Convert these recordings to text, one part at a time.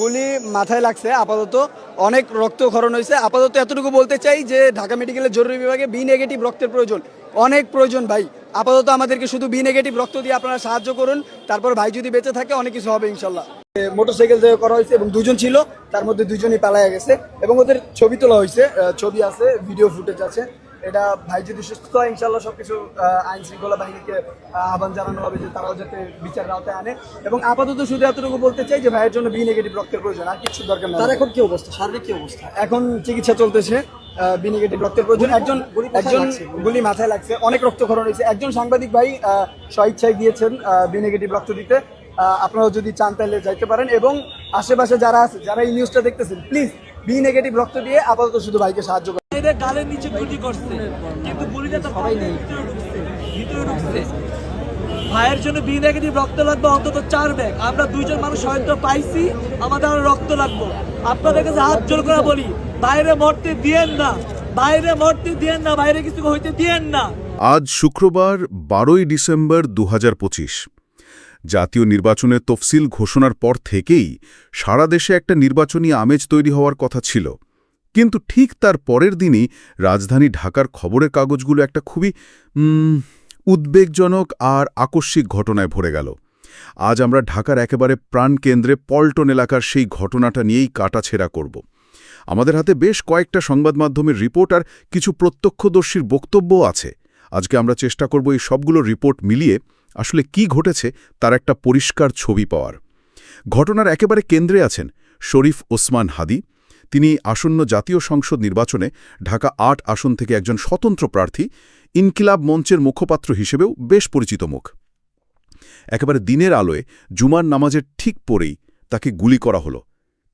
গুলি মাথায় লাগছে, আপাতত অনেক রক্ত রক্তক্ষরণ হয়েছে। আপাতত এতটুকু বলতে চাই যে, ঢাকা মেডিকেলের জরুরি বিভাগে বি নেগেটিভ রক্তের প্রয়োজন, অনেক প্রয়োজন ভাই। আপাতত আমাদেরকে শুধু বি নেগেটিভ রক্ত দিয়ে আপনারা সাহায্য করুন, তারপর ভাই যদি বেঁচে থাকে, অনেক কিছু হবে ইনশাল্লাহ। মোটরসাইকেল থেকে করা হয়েছে এবং দুজন ছিল, তার মধ্যে দুজনই পালায়া গেছে এবং ওদের ছবি তোলা হয়েছে ছবি আছে, ভিডিও ফুটেজ আছে। এটা ভাই যদি সুস্থ হয় ইনশাল্লাহ সবকিছু আহ, আইন শৃঙ্খলা বাহিনীকে আহ্বান জানানো হবে যে তারাও যাতে বিচার আওতায় আনে। এবং আপাতত শুধু এতটুকু বলতে চাই যে ভাইয়ের জন্য বি নেগেটিভ রক্তের প্রয়োজন আর কিছু দরকার নেই। তার এখন কি অবস্থা? শারীরিক কি অবস্থা? এখন চিকিৎসা চলতেছে বি নেগেটিভ রক্তের প্রয়োজন। একজন গুলি একজন গুলি মাথায় লাগছে অনেক রক্তক্ষরণ হয়েছে। একজন সাংবাদিক ভাই স্বইচ্ছায় গিয়েছেন বি নেগেটিভ রক্ত দিতে। আহ, আপনারাও যদি চান তাহলে যাইতে পারেন। এবং আশেপাশে যারা আছে যারা এই নিউজটা দেখতেছেন প্লিজ বি নেগেটিভ রক্ত দিয়ে আপাতত শুধু ভাইকে সাহায্য এরা গালের নিচে গুলি করছে। কিন্তু গুলিটা তো ভিতরে ঢুকছে ভিতরে ঢুকছে। ভাইয়ের জন্য বি নেগেটিভ রক্ত লাগবে অন্তত চার ব্যাগ। আমরা দুইজন মানুষ হয়তো পাইছি আমাদের আরও রক্ত লাগবে। আপনাদের কাছে হাত জোর করে বলি বাইরে মরতে দিয়েন না বাইরে মরতে দিয়েন না বাইরে কিছু হইতে দিয়েন না। আজ শুক্রবার বারোই ডিসেম্বর দু হাজার পঁচিশ। জাতীয় নির্বাচনের তফসিল ঘোষণার পর থেকেই সারা দেশে একটা নির্বাচনী আমেজ তৈরি হওয়ার কথা ছিল। কিন্তু ঠিক তার পরের দিনই রাজধানী ঢাকার খবরের কাগজগুলো একটা খুবই উদ্বেগজনক আর আকস্মিক ঘটনায় ভরে গেল। আজ আমরা ঢাকার একেবারে প্রাণকেন্দ্রে পল্টন এলাকার সেই ঘটনাটা নিয়েই কাটাছেড়া করব। আমাদের হাতে বেশ কয়েকটা সংবাদ মাধ্যমের রিপোর্ট আর কিছু প্রত্যক্ষদর্শীর বক্তব্যও আছে। আজকে আমরা চেষ্টা করব এই সবগুলো রিপোর্ট মিলিয়ে আসলে কি ঘটেছে তার একটা পরিষ্কার ছবি পাওয়ার। ঘটনার একেবারে কেন্দ্রে আছেন শরীফ ওসমান হাদি তিনি আসন্ন জাতীয় সংসদ নির্বাচনে ঢাকা আট আসন থেকে একজন স্বতন্ত্র প্রার্থী, ইনকিলাব মঞ্চের মুখপাত্র হিসেবেও বেশ পরিচিত মুখ। একেবারে দিনের আলোয় জুমার নামাজের ঠিক পরেই তাকে গুলি করা হলো।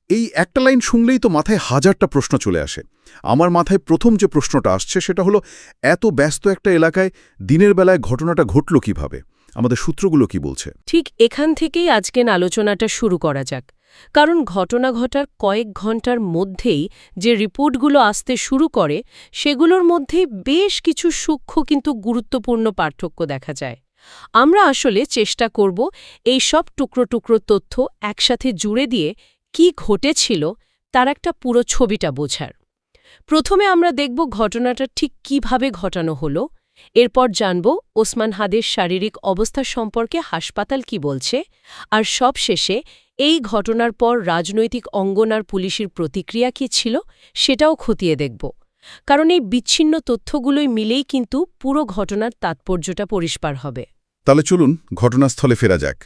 এই একটা লাইন শুনলেই তো মাথায় হাজারটা প্রশ্ন চলে আসে। আমার মাথায় প্রথম যে প্রশ্নটা আসছে সেটা হলো, এত ব্যস্ত একটা এলাকায় দিনের বেলায় ঘটনাটা ঘটল কীভাবে? আমাদের সূত্রগুলো কি বলছে? ঠিক এখান থেকেই আজকের আলোচনাটা শুরু করা যাক। কারণ ঘটনা ঘটার কয়েক ঘণ্টার মধ্যেই যে রিপোর্টগুলো আসতে শুরু করে, সেগুলোর মধ্যে বেশ কিছু সূক্ষ্ম কিন্তু গুরুত্বপূর্ণ পার্থক্য দেখা যায়। আমরা আসলে চেষ্টা করব এই সব টুকরো টুকরো তথ্য একসাথে জুড়ে দিয়ে কি ঘটেছিল, তার একটা পুরো ছবিটা বোঝার। প্রথমে আমরা দেখব ঘটনাটা ঠিক কীভাবে ঘটানো হলো, এরপর জানব ওসমান হাদের শারীরিক অবস্থা সম্পর্কে হাসপাতাল কি বলছে, আর সব শেষে এই ঘটনার পর রাজনৈতিক অঙ্গনার পুলিশের প্রতিক্রিয়া কি ছিল সেটাও খতিয়ে দেখব। কারণ এই বিচ্ছিন্ন তথ্যগুলোই মিলেই কিন্তু পুরো ঘটনার তাৎপর্যটা পরিষ্কার হবে। তাহলে চলুন ঘটনাস্থলে ফেরা যাক।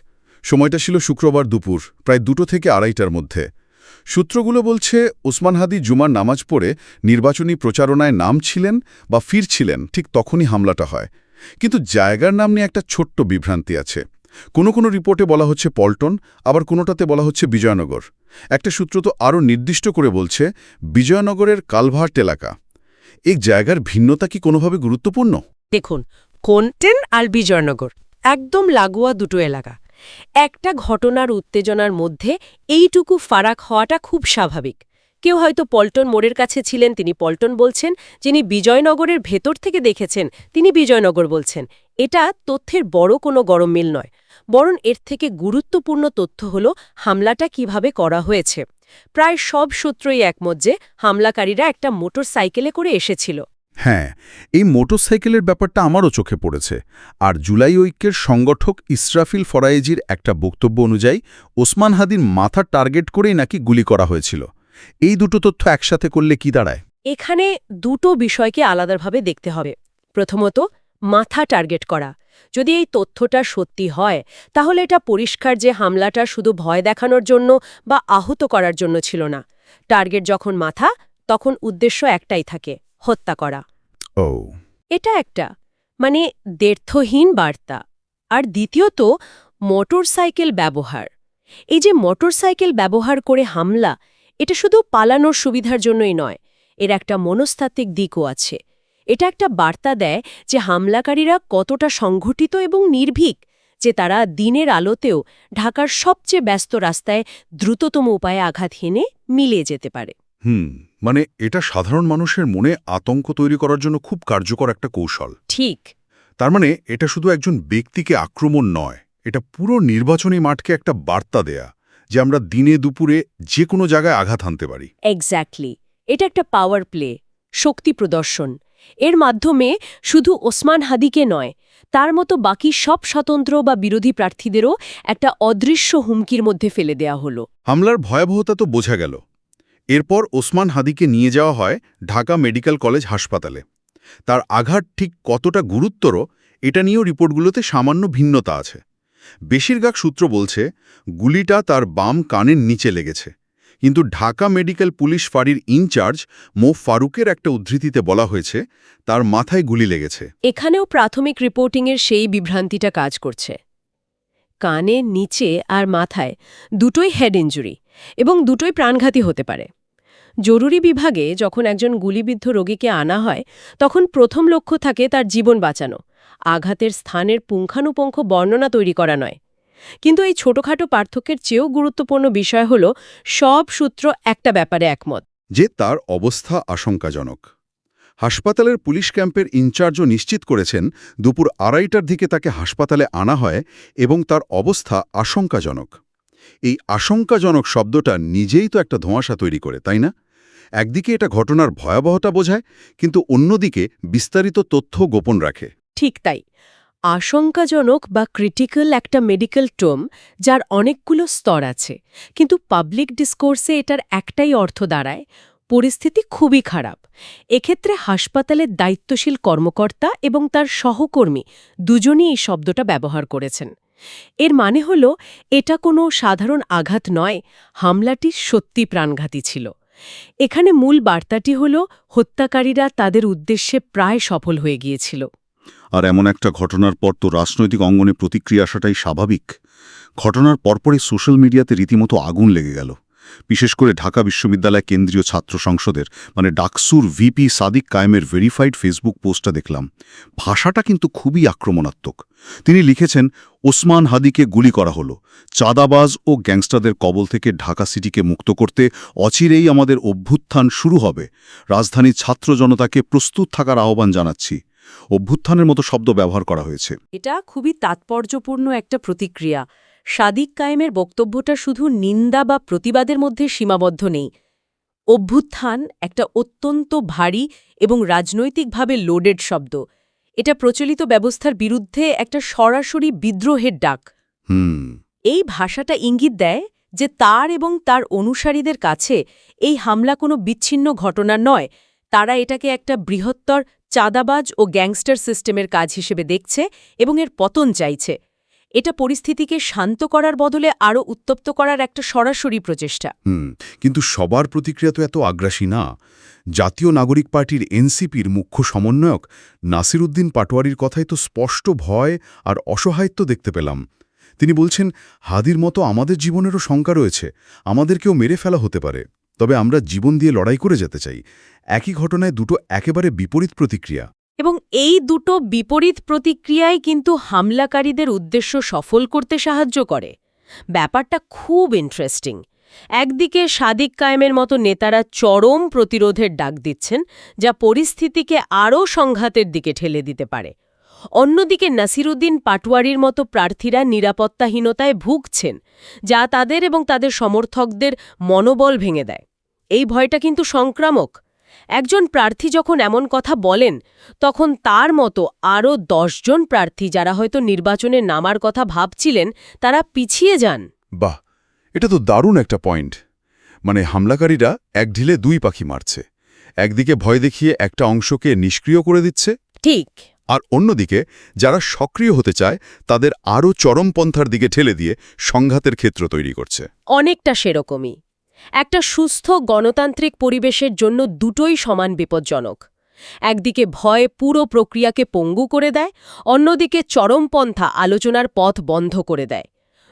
সময়টা ছিল শুক্রবার দুপুর, প্রায় দুটো থেকে আড়াইটার মধ্যে। সূত্রগুলো বলছে, ওসমান হাদি জুমার নামাজ পড়ে নির্বাচনী প্রচারণায় নাম ছিলেন বা ফিরছিলেন, ঠিক তখনই হামলাটা হয়। কিন্তু জায়গার নাম নিয়ে একটা ছোট্ট বিভ্রান্তি আছে। কোনো কোনো রিপোর্টে বলা হচ্ছে পল্টন, আবার কোনোটাতে বলা হচ্ছে বিজয়নগর। একটা সূত্র তো আরও নির্দিষ্ট করে বলছে, বিজয়নগরের কালভার্ট এলাকা। এই জায়গার ভিন্নতা কি কোনোভাবে গুরুত্বপূর্ণ? দেখুন, কোনটেন আর বিজয়নগর একদম লাগোয়া দুটো এলাকা। একটা ঘটনার উত্তেজনার মধ্যে এইটুকু ফারাক হওয়াটা খুব স্বাভাবিক। কেউ হয়তো পল্টন মোড়ের কাছে ছিলেন, তিনি পল্টন বলছেন, যিনি বিজয়নগরের ভেতর থেকে দেখেছেন, তিনি বিজয়নগর বলছেন। এটা তথ্যের বড় কোনো গরম মিল নয়। বরং এর থেকে গুরুত্বপূর্ণ তথ্য হল হামলাটা কীভাবে করা হয়েছে। প্রায় সব সূত্রই একমত যে হামলাকারীরা একটা মোটর সাইকেলে করে এসেছিল। হ্যাঁ এই মোটরসাইকেলের ব্যাপারটা আমারও চোখে পড়েছে। আর জুলাই ঐক্যের সংগঠক ইসরাফিল ফরায়েজির একটা বক্তব্য অনুযায়ী ওসমান হাদির মাথা টার্গেট করেই নাকি গুলি করা হয়েছিল। এই দুটো তথ্য একসাথে করলে কি দাঁড়ায়? এখানে দুটো বিষয়কে আলাদাভাবে দেখতে হবে। প্রথমত মাথা টার্গেট করা। যদি এই তথ্যটা সত্যি হয় তাহলে এটা পরিষ্কার যে হামলাটা শুধু ভয় দেখানোর জন্য বা আহত করার জন্য ছিল না। টার্গেট যখন মাথা তখন উদ্দেশ্য একটাই থাকে হত্যা করা। ও। এটা একটা মানে দ্ব্যর্থহীন বার্তা। আর দ্বিতীয়ত মোটরসাইকেল ব্যবহার। এই যে মোটরসাইকেল ব্যবহার করে হামলা এটা শুধু পালানোর সুবিধার জন্যই নয় এর একটা মনস্তাত্ত্বিক দিকও আছে। এটা একটা বার্তা দেয় যে হামলাকারীরা কতটা সংঘটিত এবং নির্ভীক যে তারা দিনের আলোতেও ঢাকার সবচেয়ে ব্যস্ত রাস্তায় দ্রুততম উপায়ে আঘাত হেনে মিলিয়ে যেতে পারে। হুম মানে এটা সাধারণ মানুষের মনে আতঙ্ক তৈরি করার জন্য খুব কার্যকর একটা কৌশল। ঠিক। তার মানে এটা শুধু একজন ব্যক্তিকে আক্রমণ নয় এটা পুরো নির্বাচনী মাঠকে একটা বার্তা দেয়া যে আমরা দিনে দুপুরে যে কোনো জায়গায় আঘাত হানতে পারি। এক্স্যাক্টলি এটা একটা পাওয়ার প্লে শক্তি প্রদর্শন এর মাধ্যমে শুধু ওসমান হাদিকে নয়, তার মতো বাকি সব স্বতন্ত্র বা বিরোধী প্রার্থীদেরও একটা অদৃশ্য হুমকির মধ্যে ফেলে দেয়া হলো। হামলার ভয়াবহতা তো বোঝা গেল। এরপর ওসমান হাদিকে নিয়ে যাওয়া হয় ঢাকা মেডিকেল কলেজ হাসপাতালে। তার আঘাত ঠিক কতটা গুরুত্বর এটা নিয়েও রিপোর্টগুলোতে সামান্য ভিন্নতা আছে। বেশিরভাগ সূত্র বলছে, গুলিটা তার বাম কানের নিচে লেগেছে। কিন্তু ঢাকা মেডিকেল পুলিশ ফাঁড়ির ইনচার্জ মো. ফারুকের একটা উদ্ধৃতিতে বলা হয়েছে, তার মাথায় গুলি লেগেছে। এখানেও প্রাথমিক রিপোর্টিংয়ের সেই বিভ্রান্তিটা কাজ করছে। কানে, নিচে আর মাথায় দুটোই হেড ইঞ্জুরি এবং দুটোই প্রাণঘাতী হতে পারে। জরুরি বিভাগে যখন একজন গুলিবিদ্ধ রোগীকে আনা হয়, তখন প্রথম লক্ষ্য থাকে তার জীবন বাঁচানো। আঘাতের স্থানের পুঙ্খানুপুঙ্খ বর্ণনা তৈরি করা নয়। কিন্তু এই ছোটখাটো পার্থক্যের চেয়েও গুরুত্বপূর্ণ বিষয় হল সব সূত্র একটা ব্যাপারে একমত। যে তার অবস্থা আশঙ্কাজনক। হাসপাতালের পুলিশ ক্যাম্পের ইনচার্জও নিশ্চিত করেছেন দুপুর আড়াইটার দিকে তাকে হাসপাতালে আনা হয় এবং তার অবস্থা আশঙ্কাজনক। এই আশঙ্কাজনক শব্দটা নিজেই তো একটা ধোঁয়াশা তৈরি করে তাই না? একদিকে এটা ঘটনার ভয়াবহতা বোঝায় কিন্তু অন্যদিকে বিস্তারিত তথ্য গোপন রাখে। ঠিক তাই। আশঙ্কাজনক বা ক্রিটিক্যাল একটা মেডিকেল টোম যার অনেকগুলো স্তর আছে। কিন্তু পাবলিক ডিসকোর্সে এটার একটাই অর্থ দাঁড়ায়, পরিস্থিতি খুবই খারাপ। এক্ষেত্রে হাসপাতালের দায়িত্বশীল কর্মকর্তা এবং তার সহকর্মী দুজনই এই শব্দটা ব্যবহার করেছেন। এর মানে হল, এটা কোনো সাধারণ আঘাত নয়, হামলাটি সত্যি প্রাণঘাতী ছিল। এখানে মূল বার্তাটি হল, হত্যাকারীরা তাদের উদ্দেশ্যে প্রায় সফল হয়ে গিয়েছিল। আর এমন একটা ঘটনার পর তো রাজনৈতিক অঙ্গনে প্রতিক্রিয়া আসাটাই স্বাভাবিক। ঘটনার পরপরই সোশ্যাল মিডিয়াতে রীতিমতো আগুন লেগে গেল। বিশেষ করে ঢাকা বিশ্ববিদ্যালয় কেন্দ্রীয় ছাত্র সংসদের মানে ডাকসুর ভিপি সাদিক কায়েমের ভেরিফাইড ফেসবুক পোস্টটা দেখলাম। ভাষাটা কিন্তু খুবই আক্রমণাত্মক। তিনি লিখেছেন, ওসমান হাদিকে গুলি করা হলো। চাঁদাবাজ ও গ্যাংস্টারদের কবল থেকে ঢাকা সিটিকে মুক্ত করতে অচিরেই আমাদের অভ্যুত্থান শুরু হবে। রাজধানীর ছাত্র জনতাকে প্রস্তুত থাকার আহ্বান জানাচ্ছি। অভ্যুত্থানের মতো শব্দ ব্যবহার করা হয়েছে। এটা খুবই তাৎপর্যপূর্ণ একটা প্রতিক্রিয়া। সাদিক কায়েমের বক্তব্যটা শুধু নিন্দা বা প্রতিবাদের মধ্যে সীমাবদ্ধ নেই। অভ্যুত্থান একটা অত্যন্ত ভারী এবং রাজনৈতিকভাবে লোডেড শব্দ। এটা প্রচলিত ব্যবস্থার বিরুদ্ধে একটা সরাসরি বিদ্রোহের ডাক। হুম। এই ভাষাটা ইঙ্গিত দেয় যে তার এবং তার অনুসারীদের কাছে এই হামলা কোনো বিচ্ছিন্ন ঘটনা নয়। তারা এটাকে একটা বৃহত্তর চাঁদাবাজ ও গ্যাংস্টার সিস্টেমের কাজ হিসেবে দেখছে এবং এর পতন চাইছে। এটা পরিস্থিতিকে শান্ত করার বদলে আরও উত্তপ্ত করার একটা সরাসরি প্রচেষ্টা। কিন্তু সবার প্রতিক্রিয়া তো এত আগ্রাসী না। জাতীয় নাগরিক পার্টির এনসিপির মুখ্য সমন্বয়ক নাসিরুদ্দিন পাটোয়ারির কথায় তো স্পষ্ট ভয় আর অসহায়ত্ব দেখতে পেলাম। তিনি বলছেন, হাদির মতো আমাদের জীবনেরও শঙ্কা রয়েছে, আমাদেরকেও মেরে ফেলা হতে পারে। তবে আমরা জীবন দিয়ে লড়াই করে যেতে চাই। একই ঘটনায় দুটো একেবারে বিপরীত প্রতিক্রিয়া। এবং এই দুটো বিপরীত প্রতিক্রিয়াই কিন্তু হামলাকারীদের উদ্দেশ্য সফল করতে সাহায্য করে। ব্যাপারটা খুব ইন্টারেস্টিং একদিকে সাদিক কায়েমের মতো নেতারা চরম প্রতিরোধের ডাক দিচ্ছেন, যা পরিস্থিতিকে আরও সংঘাতের দিকে ঠেলে দিতে পারে। অন্যদিকে নাসিরুদ্দিন পাটওয়ারির মতো প্রার্থীরা নিরাপত্তাহীনতায় ভুগছেন যা তাদের এবং তাদের সমর্থকদের মনোবল ভেঙে দেয়। এই ভয়টা কিন্তু সংক্রামক। একজন প্রার্থী যখন এমন কথা বলেন তখন তার মতো আরও দশজন প্রার্থী যারা হয়তো নির্বাচনে নামার কথা ভাবছিলেন তারা পিছিয়ে যান। বাহ! এটা তো দারুণ একটা পয়েন্ট। মানে হামলাকারীরা এক ঢিলে দুই পাখি মারছে। একদিকে ভয় দেখিয়ে একটা অংশকে নিষ্ক্রিয় করে দিচ্ছে। ঠিক। আর অন্যদিকে যারা সক্রিয় হতে চায় তাদের আরও চরমপন্থার দিকে ঠেলে দিয়ে সংঘাতের ক্ষেত্র তৈরি করছে। অনেকটা সেরকমই। একটা সুস্থ গণতান্ত্রিক পরিবেশের জন্য দুটোই সমান বিপজ্জনক। একদিকে ভয় পুরো প্রক্রিয়াকে পঙ্গু করে দেয় অন্যদিকে চরমপন্থা আলোচনার পথ বন্ধ করে দেয়।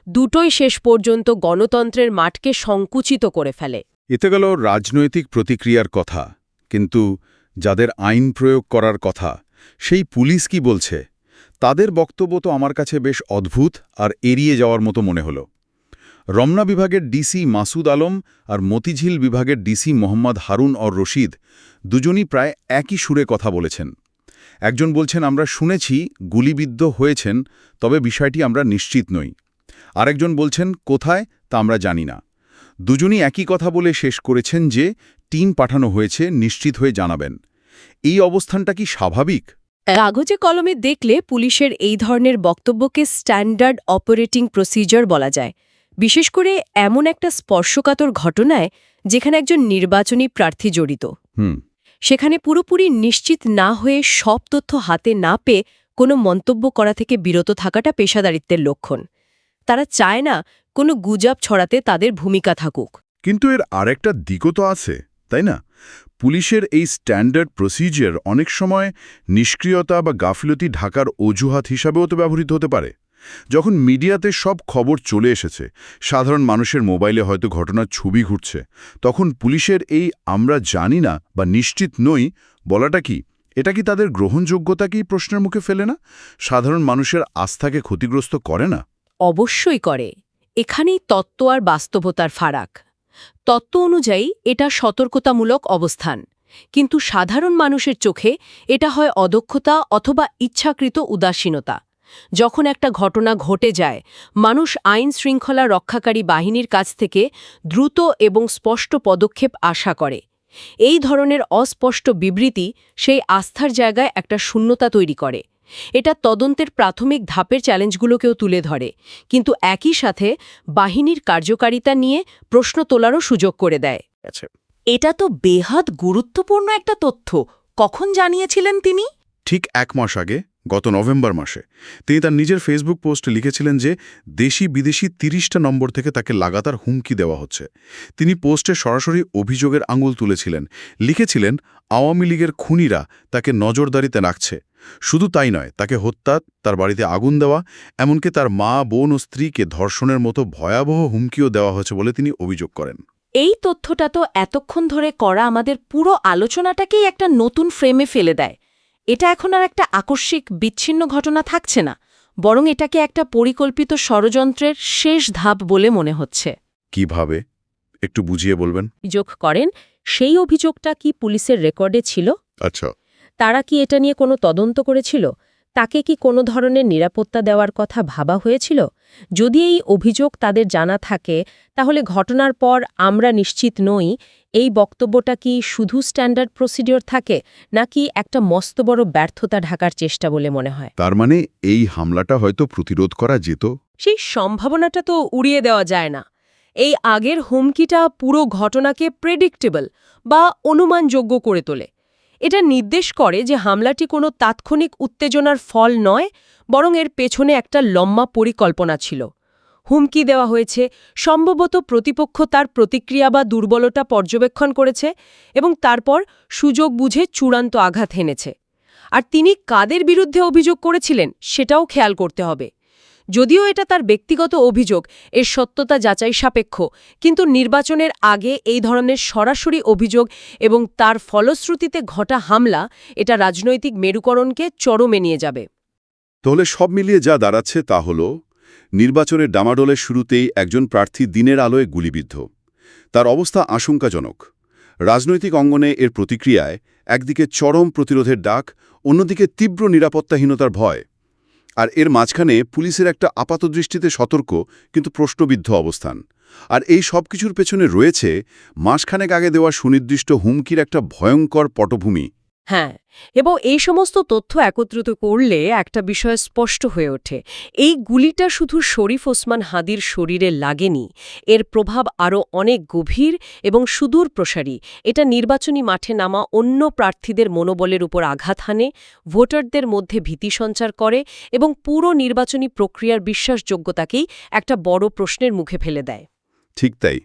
দুটোই শেষ পর্যন্ত গণতন্ত্রের মাঠকে সংকুচিত করে ফেলে। এতে গেল রাজনৈতিক প্রতিক্রিয়ার কথা কিন্তু যাদের আইন প্রয়োগ করার কথা সেই পুলিশ কি বলছে? তাদের বক্তব্য তো আমার কাছে বেশ অদ্ভুত আর এড়িয়ে যাওয়ার মতো মনে হলো। রমনা বিভাগের ডিসি মাসুদ আলম আর মতিঝিল বিভাগের ডিসি মোহাম্মদ হারুন অর রশিদ দুজনই প্রায় একই সুরে কথা বলেছেন। একজন বলছেন, আমরা শুনেছি গুলিবিদ্ধ হয়েছেন, তবে বিষয়টি আমরা নিশ্চিত নই। আরেকজন বলছেন, কোথায় তা আমরা জানি না। দুজনই একই কথা বলে শেষ করেছেন যে, টিম পাঠানো হয়েছে, নিশ্চিত হয়ে জানাবেন। এই অবস্থানটা কি স্বাভাবিক? কাগজে কলমে দেখলে পুলিশের এই ধরনের বক্তব্যকে স্ট্যান্ডার্ড অপারেটিং প্রসিজার বলা যায়। বিশেষ করে এমন একটা স্পর্শকাতর ঘটনায় যেখানে একজন নির্বাচনী প্রার্থী জড়িত। হুম। সেখানে পুরোপুরি নিশ্চিত না হয়ে সব তথ্য হাতে না পেয়ে কোনো মন্তব্য করা থেকে বিরত থাকাটা পেশাদারিত্বের লক্ষণ। তারা চায় না কোনো গুজব ছড়াতে তাদের ভূমিকা থাকুক। কিন্তু এর আরেকটা দিকও তো আছে তাই না? পুলিশের এই স্ট্যান্ডার্ড প্রসিজার অনেক সময় নিষ্ক্রিয়তা বা গাফিলতি ঢাকার অজুহাত হিসাবেও তো ব্যবহৃত হতে পারে। যখন মিডিয়াতে সব খবর চলে এসেছে, সাধারণ মানুষের মোবাইলে হয়তো ঘটনার ছবি ঘুরছে, তখন পুলিশের এই আমরা জানি না বা নিশ্চিত নই বলাটা কি? এটা কি তাদের গ্রহণযোগ্যতাকেই প্রশ্নের মুখে ফেলে না? সাধারণ মানুষের আস্থাকে ক্ষতিগ্রস্ত করে না? অবশ্যই করে। এখানেই তত্ত্ব আর বাস্তবতার ফারাক। তত্ত্ব অনুযায়ী, এটা সতর্কতামূলক অবস্থান। কিন্তু সাধারণ মানুষের চোখে এটা হয় অদক্ষতা অথবা ইচ্ছাকৃত উদাসীনতা। যখন একটা ঘটনা ঘটে যায়, মানুষ আইন শৃঙ্খলা রক্ষাকারী বাহিনীর কাছ থেকে দ্রুত এবং স্পষ্ট পদক্ষেপ আশা করে। এই ধরনের অস্পষ্ট বিবৃতি সেই আস্থার জায়গায় একটা শূন্যতা তৈরি করে। এটা তদন্তের প্রাথমিক ধাপের চ্যালেঞ্জগুলোকেও তুলে ধরে। কিন্তু একই সাথে বাহিনীর কার্যকারিতা নিয়ে প্রশ্ন তোলারও সুযোগ করে দেয়। এটা তো বেহাত গুরুত্বপূর্ণ একটা তথ্য। কখন জানিয়েছিলেন তিনি? ঠিক এক মাস আগে গত নভেম্বর মাসে তিনি তার নিজের ফেসবুক পোস্টে লিখেছিলেন যে দেশি বিদেশি তিরিশটা নম্বর থেকে তাকে লাগাতার হুমকি দেওয়া হচ্ছে। তিনি পোস্টে সরাসরি অভিযোগের আঙুল তুলেছিলেন। লিখেছিলেন আওয়ামী লীগের খুনিরা তাকে নজরদারিতে রাখছে। শুধু তাই নয় তাকে হত্যা তার বাড়িতে আগুন দেওয়া এমনকি তার মা বোন ও স্ত্রীকে ধর্ষণের মতো ভয়াবহ হুমকিও দেওয়া হয়েছে বলে তিনি অভিযোগ করেন। এই তথ্যটা তো এতক্ষণ ধরে করা আমাদের পুরো আলোচনাটাকেই একটা নতুন ফ্রেমে ফেলে দেয়। এটা এখন আর একটা আকস্মিক বিচ্ছিন্ন ঘটনা থাকছে না বরং এটাকে একটা পরিকল্পিত ষড়যন্ত্রের শেষ ধাপ বলে মনে হচ্ছে। কীভাবে? একটু বুঝিয়ে বলবেন? অভিযোগ করেন সেই অভিযোগটা কি পুলিশের রেকর্ডে ছিল? আচ্ছা। তারা কি এটা নিয়ে কোনো তদন্ত করেছিল? তাকে কি কোনো ধরনের নিরাপত্তা দেওয়ার কথা ভাবা হয়েছিল? যদি এই অভিযোগ তাদের জানা থাকে তাহলে ঘটনার পর আমরা নিশ্চিত নই এই বক্তব্যটা কি শুধু স্ট্যান্ডার্ড প্রসিডিওর থাকে নাকি একটা মস্ত বড় ব্যর্থতা ঢাকার চেষ্টা বলে মনে হয়? তার মানে এই হামলাটা হয়তো প্রতিরোধ করা যেত? সেই সম্ভাবনাটা তো উড়িয়ে দেওয়া যায় না। এই আগের হুমকিটা পুরো ঘটনাকে প্রেডিক্টেবল বা অনুমানযোগ্য করে তোলে। এটা নির্দেশ করে যে হামলাটি কোনো তাৎক্ষণিক উত্তেজনার ফল নয়, বরং এর পেছনে একটা লম্বা পরিকল্পনা ছিল। হুমকি দেওয়া হয়েছে, সম্ভবত প্রতিপক্ষ তার প্রতিক্রিয়া বা দুর্বলতা পর্যবেক্ষণ করেছে এবং তারপর সুযোগ বুঝে চূড়ান্ত আঘাত হেনেছে। আর তিনি কাদের বিরুদ্ধে অভিযোগ করেছিলেন, সেটাও খেয়াল করতে হবে। যদিও এটা তার ব্যক্তিগত অভিযোগ, এর সত্যতা যাচাই সাপেক্ষ, কিন্তু নির্বাচনের আগে এই ধরনের সরাসরি অভিযোগ এবং তার ফলশ্রুতিতে ঘটা হামলা, এটা রাজনৈতিক মেরুকরণকে চরমে নিয়ে যাবে। তাহলে সব মিলিয়ে যা দাঁড়াচ্ছে তা হল, নির্বাচনের ডামাডোলের শুরুতেই একজন প্রার্থী দিনের আলোয় গুলিবিদ্ধ। তার অবস্থা আশঙ্কাজনক। রাজনৈতিক অঙ্গনে এর প্রতিক্রিয়ায় একদিকে চরম প্রতিরোধের ডাক, অন্যদিকে তীব্র নিরাপত্তাহীনতার ভয়। আর এর মাঝখানে পুলিশের একটা আপাতদৃষ্টিতে সতর্ক, কিন্তু প্রশ্নবিদ্ধ অবস্থান। আর এই সব কিছুর পেছনে রয়েছে মাসখানেক আগে দেওয়া সুনির্দিষ্ট হুমকির একটা ভয়ঙ্কর পটভূমি। হ্যাঁ এবং এই সমস্ত তথ্য একত্রিত করলে একটা বিষয় স্পষ্ট হয়ে ওঠে। এই গুলিটা শুধু শরীফ ওসমান হাদির শরীরে লাগেনি। এর প্রভাব আরও অনেক গভীর এবং সুদূর প্রসারী। এটা নির্বাচনী মাঠে নামা অন্য প্রার্থীদের মনোবলের উপর আঘাত হানে, ভোটারদের মধ্যে ভীতি সঞ্চার করে এবং পুরো নির্বাচনী প্রক্রিয়ার বিশ্বাসযোগ্যতাকেই একটা বড় প্রশ্নের মুখে ফেলে দেয়। ঠিক তাই।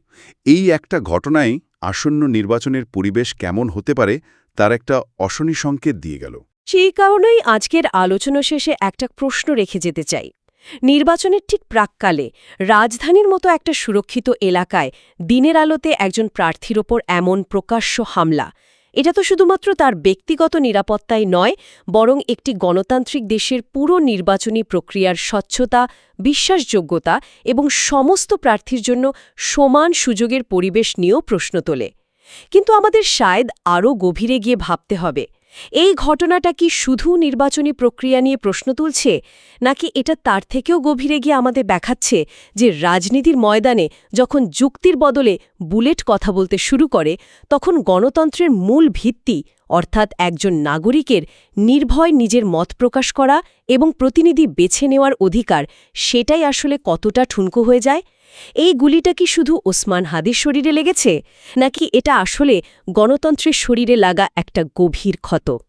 এই একটা ঘটনায় আসন্ন নির্বাচনের পরিবেশ কেমন হতে পারে তার একটা অশনি সংকেত দিয়ে গেল। সেই কারণেই আজকের আলোচনা শেষে একটা প্রশ্ন রেখে যেতে চাই। নির্বাচনের ঠিক প্রাককালে রাজধানীর মতো একটা সুরক্ষিত এলাকায় দিনের আলোতে একজন প্রার্থীর ওপর এমন প্রকাশ্য হামলা, এটা তো শুধুমাত্র তার ব্যক্তিগত নিরাপত্তাই নয়, বরং একটি গণতান্ত্রিক দেশের পুরো নির্বাচনী প্রক্রিয়ার স্বচ্ছতা, বিশ্বাসযোগ্যতা এবং সমস্ত প্রার্থীর জন্য সমান সুযোগের পরিবেশ নিয়েও প্রশ্ন তোলে। কিন্তু আমাদের শায়দ আরও গভীরে গিয়ে ভাবতে হবে, এই ঘটনাটা কি শুধু নির্বাচনী প্রক্রিয়া নিয়ে প্রশ্ন তুলছে, নাকি এটা তার থেকেও গভীরে গিয়ে আমাদের দেখাচ্ছে যে রাজনীতির ময়দানে যখন যুক্তির বদলে বুলেট কথা বলতে শুরু করে, তখন গণতন্ত্রের মূল ভিত্তি অর্থাৎ একজন নাগরিকের নির্ভয় নিজের মত প্রকাশ করা এবং প্রতিনিধি বেছে নেওয়ার অধিকার, সেটাই আসলে কতটা ঠুনকো হয়ে যায়? এই গুলিটা কি শুধু ওসমান হাদির শরীরে লেগেছে? নাকি এটা আসলে গণতন্ত্রের শরীরে লাগা একটা গভীর ক্ষত?